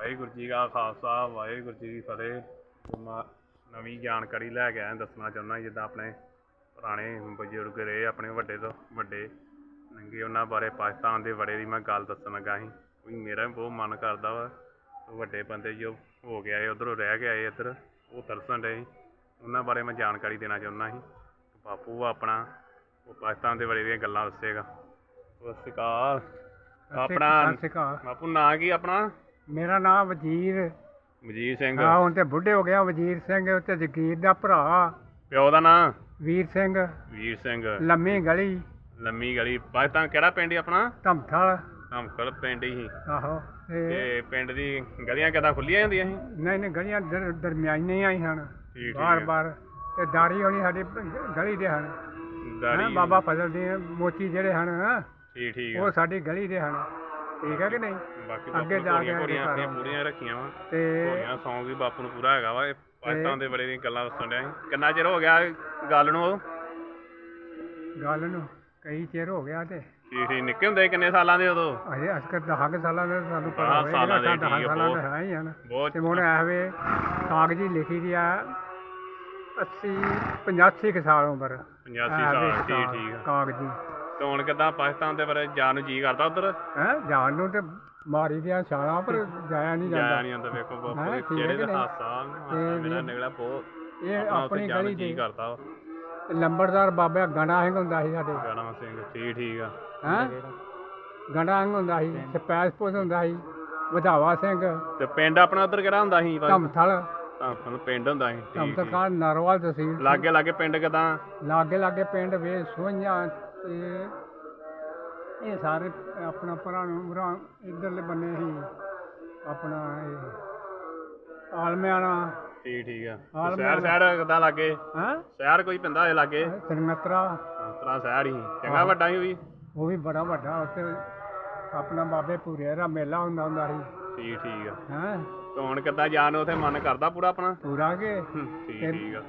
ਵਾਹਿਗੁਰੂ ਜੀ ਕਾ ਖਾਲਸਾ ਵਾਹਿਗੁਰੂ ਜੀ ਕੀ ਫਤਿਹ। ਮੈਂ ਨਵੀਂ ਜਾਣਕਾਰੀ ਲੈ ਕੇ ਆਇਆ ਦੱਸਣਾ ਚਾਹੁੰਦਾ ਜਿੱਦਾਂ ਆਪਣੇ ਪੁਰਾਣੇ ਬਜ਼ੁਰਗ ਰਹੇ ਆਪਣੇ ਵੱਡੇ ਤੋਂ ਵੱਡੇ ਨੰਗੇ ਉਹਨਾਂ ਬਾਰੇ ਪਾਕਿਸਤਾਨ ਦੇ ਬੜੇ ਦੀ ਮੈਂ ਗੱਲ ਦੱਸਣ ਲੱਗਾ ਸੀ। ਵੀ ਮੇਰਾ ਵੀ ਬਹੁਤ ਮਨ ਕਰਦਾ ਵਾ ਉਹ ਵੱਡੇ ਬੰਦੇ ਜੋ ਹੋ ਕੇ ਆਏ ਉਧਰੋਂ ਰਹਿ ਕੇ ਆਏ ਇੱਧਰ ਉਹ ਤਰਸਣ ਰਹੇ ਉਹਨਾਂ ਬਾਰੇ ਮੈਂ ਜਾਣਕਾਰੀ ਦੇਣਾ ਚਾਹੁੰਦਾ ਸੀ। ਬਾਪੂ ਆਪਣਾ ਉਹ ਪਾਕਿਸਤਾਨ ਦੇ ਬੜੇ ਦੀਆਂ ਗੱਲਾਂ ਦੱਸੇਗਾ। ਸਤਿ ਸ਼੍ਰੀ ਅਕਾਲ। ਆਪਣਾ ਸਤਿ ਸ਼੍ਰੀ ਅਕਾਲ। ਬਾਪੂ ਨਾਂ ਕੀ ਆਪਣਾ? ਮੇਰਾ ਨਾਮ ਵਜ਼ੀਰ। ਮਜੀਦ ਸਿੰਘ। ਹਾਂ ਹੁਣ ਤੇ ਬੁੱਢੇ ਹੋ ਗਿਆ ਵਜ਼ੀਰ ਸਿੰਘ ਤੇ ਜਗੀਰ ਦਾ ਭਰਾ। ਪਿਓ ਦਾ ਨਾਂ? ਵੀਰ ਸਿੰਘ। ਵੀਰ ਸਿੰਘ। ਲੰਮੀ ਗਲੀ। ਲੰਮੀ ਗਲੀ। ਪਾਕਿਸਤਾਨ ਕਿਹੜਾ ਪਿੰਡ ਹੀ ਆਪਣਾ? ਧਮਥਲ। ਧਮਕਲ ਪਿੰਡ ਹੀ ਆਹੋ ਤੇ ਤੇ ਪਿੰਡ ਦੀ ਗਲੀਆਂ ਕਿੱਦਾਂ ਖੁੱਲੀਆਂ ਜਾਂਦੀਆਂ ਸੀ? ਨਹੀਂ ਨਹੀਂ ਗਲੀਆਂ ਦਰ- ਦਰਮਿਆਨੀਆਂ ਹੀ ਹਨ। ਠੀਕ ਬਾਰ ਬਾਰ ਤੇ ਦਾਰੀ ਹੋਣੀ ਸਾਡੀ ਗਲੀ ਦੇ ਹਨ। ਹੈਂ, ਦਾੜੀ ਬਾਬਾ ਫਜ਼ਲ ਦੇ ਮੋਚੀ ਜਿਹੜੇ ਹਨ ਠੀਕ ਠੀਕ। ਉਹ ਸਾਡੀ ਗਲੀ ਦੇ ਹਨ। ਠੀਕ ਹੈ ਕਿ ਨਹੀਂ? ਬਾਕੀ ਅੱਗੇ ਜਾ ਕੇ ਕੋਰੀਆਂ ਆਪਣੀਆਂ। ਪੂਰੀਆਂ ਰੱਖੀਆਂ ਵਾ। ਤੇ ਕੋਰੀਆਂ ਸੌਂਗ ਵੀ ਬਾਪੂ ਨੂੰ ਪੂਰਾ ਹੈਗਾ ਵਾ। ਇਹ ਪਾਕਿਸਤਾਨ ਦੇ ਬੜੇ ਦੀਆਂ ਗੱਲਾਂ ਦੱਸਣ ਡਿਆ ਸੀ। ਕਿੰਨਾ ਚਿਰ ਹੋ ਗਿਆ ਗੱਲ ਨੂੰ ਗੱਲ ਨੂੰ ਕਈ ਚਿਰ ਹੋ ਗਿਆ ਤੇ। ਠੀਕ ਠੀਕ ਨਿੱਕੇ ਹੁੰਦੇ ਕਿੰਨੇ ਸਾਲਾਂ ਦੇ ਉਦੋਂ? ਅਜੇ ਅਸਕਰ 10 ਸਾਲਾਂ ਦੇ ਸਾਨੂੰ ਪਤਾ ਦਸ ਹੋਏਗਾ ਸਾਲਾਂ ਦੇ, ਤਾਂ ਠੀਕ ਆ, 10 ਸਾਲਾਂ ਬਹੁਤ। ਦੇ ਹੈ ਹੀ ਹਨ ਬਹੁਤ ਤੇ ਹੁਣ ਐਵੇਂ ਕਾਗਜ਼ੀ ਲਿਖੀ ਦੀ ਆ 80 85 ਕੁ ਸਾਲ ਉਮਰ। 85 ਐਵੇਂ ਸਾਲ ਠੀਕ ਠੀਕ ਆ। ਕਾਗਜ਼ੀ ਤੇ ਹੁਣ ਕਿੱਦਾਂ ਪਾਕਿਸਤਾਨ ਦੇ ਬਾਰੇ ਜਾਣ ਨੂੰ ਜੀ ਕਰਦਾ ਉਧਰ? ਹੈ ਜਾਣ ਨੂੰ ਤੇ ਮਾਰੀ ਦੀਆਂ ਛਾਲਾਂ ਪਰ ਜਾਇਆ ਨਹੀਂ ਜਾਇਆ ਜਾਂਦਾ ਨਹੀਂ ਜਾਂਦਾ ਵੇਖੋ ਬਾਪੂ ਦੇ ਚਿਹਰੇ ਦਾ? ਹਾਸਾ ਮੇਰਾ ਨਿਕਲਿਆ ਬਹੁਤ। ਇਹ ਆਪਣਾ ਗਲੀ ਦੇ ਕਰਦਾ ਲੰਬੜਦਾਰ ਬਾਬਾ ਗੰਡਾ ਸਿੰਘ ਹੁੰਦਾ ਸੀ ਸਾਡੇ। ਗਾਣਾ ਸਿੰਘ ਠੀਕ ਠੀਕ ਆ। ਹੈ? ਗੰਡਾ ਸਿੰਘ ਹੁੰਦਾ ਸੀ ਸਪੈਸਪੋਸ ਹੁੰਦਾ ਸੀ ਵਧਾਵਾ ਸਿੰਘ ਤੇ ਪਿੰਡ ਆਪਣਾ ਉਧਰ ਕਿਹੜਾ ਹੁੰਦਾ ਸੀ? ਧਮਥਲ। ਤਾਂ ਪਿੰਡ ਹੁੰਦਾ ਸੀ ਧਮਥਲ ਨਰਵਾਲ ਤਹਿਸੀਲ ਲਾਗੇ ਲਾਗੇ ਪਿੰਡ ਕਿਦਾਂ? ਲਾਗੇ ਲਾਗੇ ਪਿੰਡ ਵੇ ਸੋਈਆਂ ਤੇ ਇਹ ਸਾਰੇ ਆਪਣਾ ਭਰਾ ਇਧਰਲੇ ਬੰਨੇ ਹੀ ਆਪਣਾ ਇਹ ਆਲਮਿਆਣਾ ਠੀਕ ਠੀਕ ਆ। ਸ਼ਹਿਰ ਸ਼ਹਿਰ ਕਿਦਾਂ ਲਾਗੇ? ਹੈ? ਸ਼ਹਿਰ ਕੋਈ ਪਿੰਦਾ ਹੋਏ ਲਾਗੇ? ਸਰਮਤਰਾ ਤਰਾ ਸ਼ਹਿਰ ਹੀ। ਚੰਗਾ ਵੱਡਾ ਹੀ ਵੀ? ਉਹ ਵੀ ਬੜਾ ਵੱਡਾ। ਉੱਥੇ ਆਪਣਾ ਬਾਬੇ ਪੂਰੇ ਦਾ ਮੇਲਾ ਹੁੰਦਾ ਹੁੰਦਾ ਸੀ। ਠੀਕ ਠੀਕ ਆ। ਹੈ? ਤੇ ਹੁਣ ਕਿੱਦਾਂ ਜਾਣ ਉੱਥੇ ਮਨ ਕਰਦਾ ਪੂਰਾ ਆਪਣਾ? ਪੂਰਾ ਕੇ ਠੀਕ ਆ।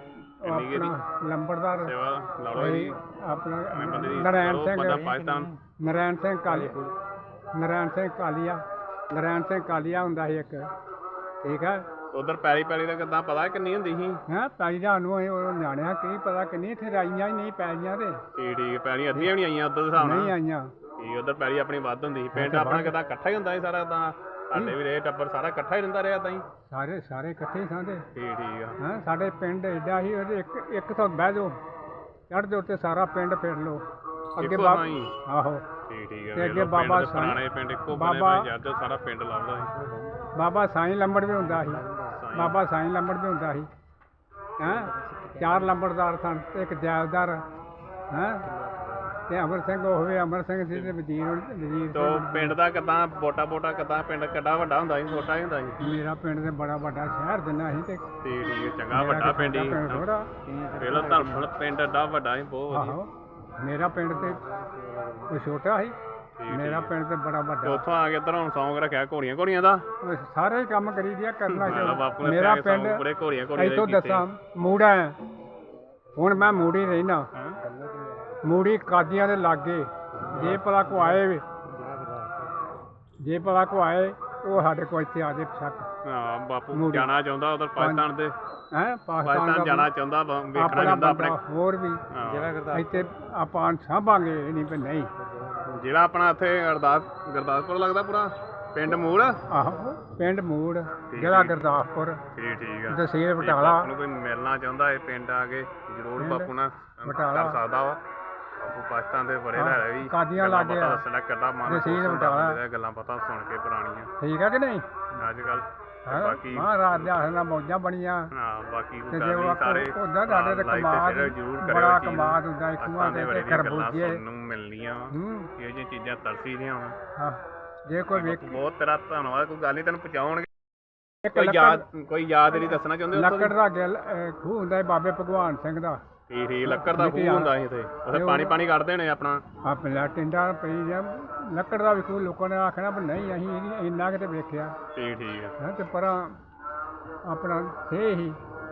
ਆਪਣਾ ਲੰਬੜਦਾਰ ਸੇਵਾ ਲਾ ਲਓ ਜੀ। ਆਪਣਾ ਬੰਦੇ ਨਰੈਣ ਕਰੋ, ਸਿੰਘ ਬੰਦਾ ਪਾਕਿਸਤਾਨ। ਨਰੈਣ ਸਿੰਘ ਕਾਲੀ ਨਰੈਣ ਸਿੰਘ ਕਾਲੀਆ। ਨਰੈਣ ਸਿੰਘ ਕਾਲੀਆ ਹੁੰਦਾ ਸੀ ਇੱਕ। ਠੀਕ ਹੈ? ਉਧਰ ਪੈਰੀ ਪੈਰੀ ਦਾ ਕਿੱਦਾਂ ਪਤਾ ਕਿੰਨੀ ਹੁੰਦੀ ਸੀ? ਹੈ? ਤਾਈ ਦਾ ਨੂੰ ਇਹ ਉਹ ਨਿਆਣਿਆਂ ਕੀ ਪਤਾ ਕਿੰਨੀ ਇੱਥੇ ਰਾਈਆਂ ਹੀ ਨਹੀਂ ਪੈਲੀਆਂ ਤੇ। ਠੀਕ ਠੀਕ। ਪੈਰੀ ਅੱਧੀਆਂ ਵੀ ਨਹੀਂ ਆਈਆਂ ਉਧਰ ਦੇ ਹਿਸਾਬ ਨਹੀਂ ਨਾਲ ਆਈਆਂ। ਠੀਕ ਉਧਰ ਪੈਰੀ ਆਪਣੀ ਵੱਧ ਹੁੰਦੀ ਸੀ। ਪਿੰਡ ਆਪਣਾ ਕਿੱਦਾਂ ਇਕੱਠਾ ਹੀ ਹੁੰਦਾ ਸੀ ਸਾਰਾ ਤਾਂ ਸਾਡੇ ਵੀ ਰਹੇ ਟੱਬਰ ਸਾਰਾ ਇਕੱਠਾ ਹੀ ਰਹਿੰਦਾ ਰਿਹਾ ਤਾਂ ਹੀ। ਸਾਰੇ ਸਾਰੇ ਇਕੱਠੇ ਹੀ ਸਾਂਦੇ ਠੀਕ ਠੀਕ ਆ। ਹਾਂ ਸਾਡੇ ਪਿੰਡ ਏਡਾ ਹੀ ਉਹਦੇ ਇੱਕ ਇੱਕ ਤੋਂ ਬਹਿ ਜਾਓ ਚੜ੍ਹ ਦੇ ਉੱਤੇ ਸਾਰਾ ਪਿੰਡ ਫਿਰ ਲਓ। ਅੱਗੇ ਇੱਕੋ ਬਾਬਾ ਥਾਂ ਹੀ। ਆਹੋ। ਠੀਕ ਠੀਕ ਆ ਤੇ ਵੇਖ ਅੱਗੇ ਬਾਬਾ ਪੁਰਾਣੇ ਪਿੰਡ ਇੱਕੋ ਬਣੇ ਬਾਬਾ- ਜਦ ਸਾਰਾ ਪਿੰਡ ਲੱਭਦਾ ਸੀ। ਬਾਬਾ ਸਾਈਂ ਲੰਬੜ ਵੀ ਹੁੰਦਾ ਸੀ। ਬਾਬਾ ਸਾਈਂ ਲੰਬੜ ਵੀ ਹੁੰਦਾ ਸੀ। ਹੈਂ ਚਾਰ ਲੰਬੜਦਾਰ ਸਨ ਤੇ ਇੱਕ ਜਾਇਦਾਰ ਹੈਂ ਤੇ ਅਮਰ ਸਿੰਘ ਹੋਵੇ ਅਮਰ ਸਿੰਘ ਸੀ ਤੇ ਵਜ਼ੀਰ ਵਜ਼ੀਰ ਤੋ ਪਿੰਡ ਦਾ ਕਿੱਦਾਂ ਬੋਟਾ ਬੋਟਾ ਕਿੱਦਾਂ ਪਿੰਡ ਕਿੱਡਾ ਵੱਡਾ ਹੁੰਦਾ ਸੀ ਛੋਟਾ ਹੀ ਹੁੰਦਾ ਸੀ। ਮੇਰਾ ਪਿੰਡ ਤੇ ਬੜਾ ਵੱਡਾ ਸ਼ਹਿਰ ਦਿੰਦਾ ਸੀ ਤੇ ਠੀਕ ਠੀਕ ਚੰਗਾ ਵੱਡਾ ਪਿੰਡ ਹੀ। ਥੋੜਾ ਵੇਖ ਧਰਮਪੁਰ ਪਿੰਡ ਏਡਾ ਵੱਡਾ ਸੀ ਬਹੁਤ ਵਧੀਆ। ਮੇਰਾ ਪਿੰਡ ਤੇ ਉਹ ਛੋਟਾ ਸੀ ਮੇਰਾ ਪਿੰਡ ਤੇ ਬੜਾ ਤੇ ਵੱਡਾ ਉੱਥੋਂ ਆ ਕੇ ਹੁਣ ਸੌਂਗ ਰੱਖਿਆ ਘੋੜੀਆਂ ਘੋੜੀਆਂ ਦਾ? ਸਾਰੇ ਹੀ ਕੰਮ ਕਰੀ ਦਿਆ ਕਰਨਾ ਚਾਹੀਦਾ ਮੇਰਾ ਪਿੰਡ ਪੂਰੇ ਘੋੜੀਆਂ ਘੋੜੀਆਂ ਦੇ ਇੱਥੋਂ ਦੱਸਾਂ ਮੂੜਾ ਹੈ। ਹੁਣ ਮੈਂ ਮੂੜੀ ਰਹਿਣਾ। ਹੈਂ? ਮੂੜੀ ਕਾਦੀਆਂ ਦੇ ਲਾਗੇ। ਜੇ ਭਲਾ ਕੋ ਆਏ ਵੀ, ਜੇ ਭਲਾ ਕੋ ਆਏ ਉਹ ਸਾਡੇ ਕੋਲ ਇੱਥੇ ਆ ਜੇ ਛੱਕ ਹਾਂ ਬਾਪੂ ਮੂੜੀ। ਜਾਣਾ ਚਾਹੁੰਦਾ ਉਧਰ ਪਾਕਿਸਤਾਨ ਦੇ ਹੈ ਪਾਕਿਸਤਾਨ ਜਾਣਾ ਚਾਹੁੰਦਾ ਵਾ, ਵੇਖਣਾ ਆਪਣਾ ਚਾਹੁੰਦਾ ਬੰਦਾ ਆਪਣੇ ਹੋਰ ਵੀ। ਹਾਂ। ਇੱਥੇ ਆਪਾਂ ਸਾਂਭਾਂਗੇ ਇਹ ਨਹੀਂ ਵੀ ਨਹੀਂ। ਜਿਹੜਾ ਆਪਣਾ ਇੱਥੇ ਅਰਦਾਸ ਗੁਰਦਾਸਪੁਰ ਲੱਗਦਾ ਪੂਰਾ? ਪਿੰਡ ਮੂਲ ਆਹੋ ਪਿੰਡ ਮੂੜ ਜ਼ਿਲ੍ਹਾ ਗੁਰਦਾਸਪੁਰ। ਠੀਕ ਠੀਕ ਆ। ਤਹਿਸੀਲ ਜੇ ਬਟਾਲਾ। ਬਾਪੂ ਨੂੰ ਕੋਈ ਮਿਲਣਾ ਚਾਹੁੰਦਾ ਇਹ ਪਿੰਡ ਆ ਕੇ ਜ਼ਰੂਰ ਪਿੰਡ ਬਾਪੂ ਨਾਲ ਬਟਾਲਾ। ਕਰ ਸਕਦਾ ਵਾ। ਪਾਕਿਸਤਾਨ ਦੇ ਬੜੇ ਹਾਂ, ਲੈ ਵੀ। ਕਾਦੀਆਂ ਗੱਲਾਂ ਲਾਗੇ ਪਤਾ ਆ। ਦੱਸਣਾ ਕਿੱਡਾ ਮਨ ਤਹਿਸੀਲ ਖੁਸ਼ ਹੁੰਦਾ ਬਟਾਲਾ। ਬੰਦੇ ਗੱਲਾਂ ਪਤਾ ਸੁਣ ਕੇ ਪੁਰਾਣੀਆਂ। ਠੀਕ ਹੈ ਕਿ ਨਹੀਂ? ਅੱਜ ਕੱਲ ਹਾਂ ਬਾਕੀ ਹਾਂ ਰਾਤ ਦੇ ਆਖਣਾ ਮੌਜਾਂ ਬਣੀਆਂ। ਹਾਂ ਬਾਕੀ ਤੇ ਜੇ ਨਹੀਂ ਸਾਰੇ ਉਹ ਉਹਦਾ ਸਾਡੇ ਤੇ ਕਮਾਦ share ਜ਼ਰੂਰ ਕਰਿਓ ਬੜਾ ਚੀਜ਼। ਨੂੰ। ਕਮਾਦ ਹੁੰਦਾ ਹੈ ਖੂਹਾਂ ਦੇ ਤੇ ਦੀਆਂ ਗੱਲਾਂ ਖਰਬੂਜੇ। ਸੁਣਨ ਨੂੰ ਮਿਲਣੀਆਂ ਵਾ ਹੂੰ ਇਹੋ ਜਿਹੀਆਂ ਚੀਜ਼ਾਂ ਤਰਸੀ ਦੀਆਂ ਵਾ। ਹਾਂ ਜੇ ਕੋਈ ਵੇਖ ਬਹੁਤ ਤੇਰਾ ਧੰਨਵਾਦ ਕੋਈ ਗੱਲ ਨਹੀਂ ਤੈਨੂੰ ਪਹੁੰਚਾਉਣਗੇ। ਇੱਕ ਕੋਈ ਲੱਕੜ ਯਾਦ ਕੋਈ ਯਾਦ ਨਹੀਂ ਦੱਸਣਾ ਚਾਹੁੰਦੇ ਉੱਥੋਂ ਲੱਕੜ ਦੀ? ਦਾ ਗਿੱਲ ਅਹ, ਖੂਹ ਹੁੰਦਾ ਹੈ ਬਾਬੇ ਭਗਵਾਨ ਸਿੰਘ ਦਾ। ਠੀਕ ਠੀਕ ਲੱਕੜ ਦਾ ਖੂਹ। ਹੁੰਦਾ ਸੀ ਇੱਥੇ। ਤੇ ਪਾਣੀ ਪਾਣੀ ਕੱਢਦੇ ਨੇ ਆਪਣਾ। ਆ ਪਿੰਡਾ ਟਿੰਡਾ ਪਈ ਜਾਂ ਲੱਕੜ ਦਾ ਵੀ ਖੂਹ ਲੋਕਾਂ ਨੇ ਆਖਣਾ ਵੀ ਨਹੀਂ ਅਸੀਂ ਇਹਦੀ- ਇੰਨਾ ਕਿਤੇ ਵੇਖਿਆ। ਠੀਕ ਠੀਕ ਹਾਂ ਤੇ ਪਰਾਂ ਆਪਣਾ ਥੇ ਹੀ।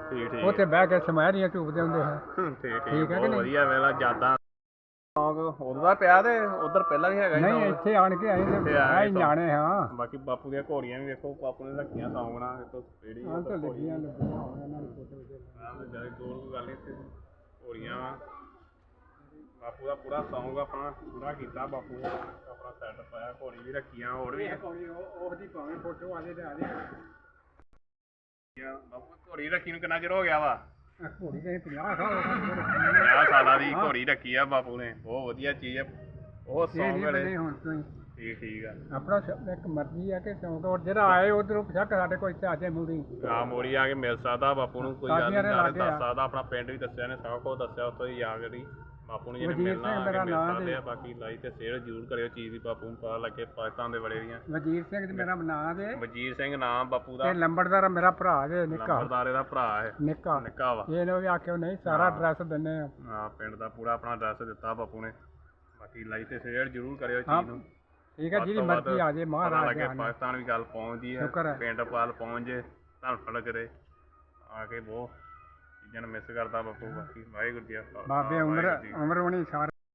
ਠੀਕ ਠੀਕ। ਉੱਥੇ ਬਹਿ ਕੇ ਸਮਾਰੀਆਂ ਝੂਕਦੇ ਹੁੰਦੇ ਹੈ ਹੂੰ, ਠੀਕ ਠੀਕ। ਠੀਕ ਹੈ ਕਿ ਬਹੁਤ ਨਹੀਂ? ਵਧੀਆ ਵੇਲਾ ਸ਼ੌਂਕ ਉਦੋਂ ਦਾ ਪਿਆ ਤੇ ਉਧਰ ਪਹਿਲਾਂ ਵੀ ਹੈਗਾ ਸੀ ਨਹੀਂ। ਇੱਥੇ ਆਣ ਕੇ ਅਸੀਂ ਇੱਥੇ ਤੇ ਆ ਆਏ ਕੇ ਨਿਆਣੇ ਹਾਂ। ਬਾਕੀ ਬਾਪੂ ਦੀਆਂ ਘੋੜੀਆਂ ਵੀ ਵੇਖੋ ਬਾਪੂ ਨੇ ਰੱਖੀਆਂ ਸੌਂਗਣਾ ਵੇਖੋ ਜਿਹੜੀ ਹਾਂ ਤਾਂ ਲੱਗੀਆਂ ਲੱਗੀਆਂ ਇਹਨਾਂ ਨੂੰ ਫੋਟੋ ਆਹ ਤੇ ਜ਼ਿਆਦਾ ਕੋਲ ਕੋਈ ਗੱਲ ਨਹੀਂ ਇੱਥੇ। ਘੋੜੀਆਂ ਵਾ। ਬਾਪੂ ਦਾ ਪੂਰਾ ਸੌਂਗ ਆਪਣਾ ਪੂਰਾ ਕੀਤਾ ਬਾਪੂ ਨੇ ਆਪਣਾ ਸੈੱਟ ਪਾਇਆ ਘੋੜੀ ਵੀ ਰੱਖੀਆਂ ਹੋਰ ਵੀ ਕੋਈ ਉਹ ਦੀ ਭਾਵੇਂ ਫੋਟੋ ਆ ਜੇ ਤੇ ਆ ਜੇ। ਰੱਖੀਆਂ। ਬਾਪੂ ਘੋੜੀ ਰੱਖੀ ਨੂੰ ਕਿੰਨਾ ਚਿਰ ਹੋ ਗਿਆ ਵਾ? ਘੋੜੀ ਦੇ 50 ਸਾਲ ਹੋ ਗਏ। 50 ਸਾਲਾਂ ਦੀ ਘੋੜੀ ਰੱਖੀ ਆ ਬਾਪੂ ਨੇ। ਬਹੁਤ ਵਧੀਆ ਚੀਜ਼ ਆ। ਉਹ ਸੌਂਗ ਵਾਲੇ ਹੁਣ ਤੋਂ ਹੀ। ਠੀਕ ਠੀਕ ਆ। ਆਪਣਾ ਸ਼- ਇੱਕ ਮਰਜ਼ੀ ਆ ਕਿ ਸ਼ੌਂਕ ਔਰ ਜਿਹੜਾ ਆਏ ਉਧਰੋਂ ਪੁੱਛਾ ਸਾਡੇ ਕੋਲ ਇੱਥੇ ਆ ਜਾਏ ਮੂੜੀ ਆ ਮੋਰੀ ਆ ਕੇ ਮਿਲ ਸਕਦਾ ਬਾਪੂ ਨੂੰ ਕੋਈ ਗੱਲ ਨਹੀਂ ਦੇ ਨਾਲੇ ਲਾਗੇ ਦੱਸ ਆ। ਸਕਦਾ ਆਪਣਾ ਪਿੰਡ ਵੀ ਦੱਸਿਆ ਨੇ ਸਭ ਕੁਝ ਦੱਸਿਆ ਉੱਥੋਂ ਹੀ ਆ ਗਈ ਬਾਪੂ ਨੂੰ ਵਜੀਰ ਮਿਲਣਾ ਸਿੰਘ ਆ ਮੇਰਾ ਕੇ ਮਿਲ ਨਾਂ ਸਕਦੇ ਜੀ। ਆ ਬਾਕੀ ਲਾਈਕ ਤੇ ਸ਼ੇਅਰ ਜ਼ਰੂਰ ਕਰਿਓ ਚੀਜ਼ ਦੀ ਬਾਪੂ ਨੂੰ ਪਤਾ ਲੱਗੇ ਪਾਕਿਸਤਾਨ ਦੇ ਬੜੇ ਦੀਆਂ। ਵਜੀਰ ਸਿੰਘ ਜੀ ਮੇਰਾ ਨਾਂ ਦੇ। ਵਜੀਰ ਸਿੰਘ ਨਾਮ ਬਾਪੂ ਦਾ। ਤੇ ਲੰਬੜਦਾਰ ਮੇਰਾ ਭਰਾ ਜੇ ਨਿੱਕਾ। ਨੰਬਰਦਾਰੇ ਦਾ ਭਰਾ ਹੈ। ਨਿੱਕਾ। ਨਿੱਕਾ ਵਾ। ਇਹ ਵੀ ਆਖਿਓ ਨਹੀਂ ਸਾਰਾ ਐਡਰੈਸ ਦਿੰਨੇ ਆ। ਆ ਪਿੰਡ ਦਾ ਪੂਰਾ ਆਪਣਾ ਐਡਰੈਸ ਦਿੱਤਾ ਬਾਪੂ ਨੇ। ਬਾਕੀ ਲਾਈਕ ਤੇ ਸ਼ੇਅਰ ਜ਼ਰੂਰ ਕਰਿਓ ਹਾਂ, ਚੀਜ਼ ਨੂੰ। ਠੀਕ ਹੈ ਵੱਧ ਜਿਹਦੀ ਤੋਂ ਵੱਧ ਮਰਜ਼ੀ ਆ ਜੇ ਪਤਾ ਮਹਾਰਾਜ ਲੱਗੇ ਆਣੇ। ਪਾਕਿਸਤਾਨ ਵੀ ਗੱਲ ਪਹੁੰਚਦੀ ਹੈ ਸ਼ੁਕਰ ਹੈ। ਪਿੰਡ ਪਾਲ ਪਹੁੰਚ ਜੇ ਧੰਨ ਫੜ ਕਰੇ ਆ ਕੇ ਬਹੁਤ ਚੀਜ਼ਾਂ ਨੂੰ ਮਿਸ ਕਰਦਾ ਬਾਪੂ ਬਾਕੀ ਵਾਹਿਗੁਰੂ ਜੀ ਕਾ ਖਾਲਸਾ, ਬਾਬੇ ਉਮਰ ਵਾਹਿਗੁਰੂ ਜੀ ਕੀ ਉਮਰ ਹੋਣੀ ਸਾਰੇ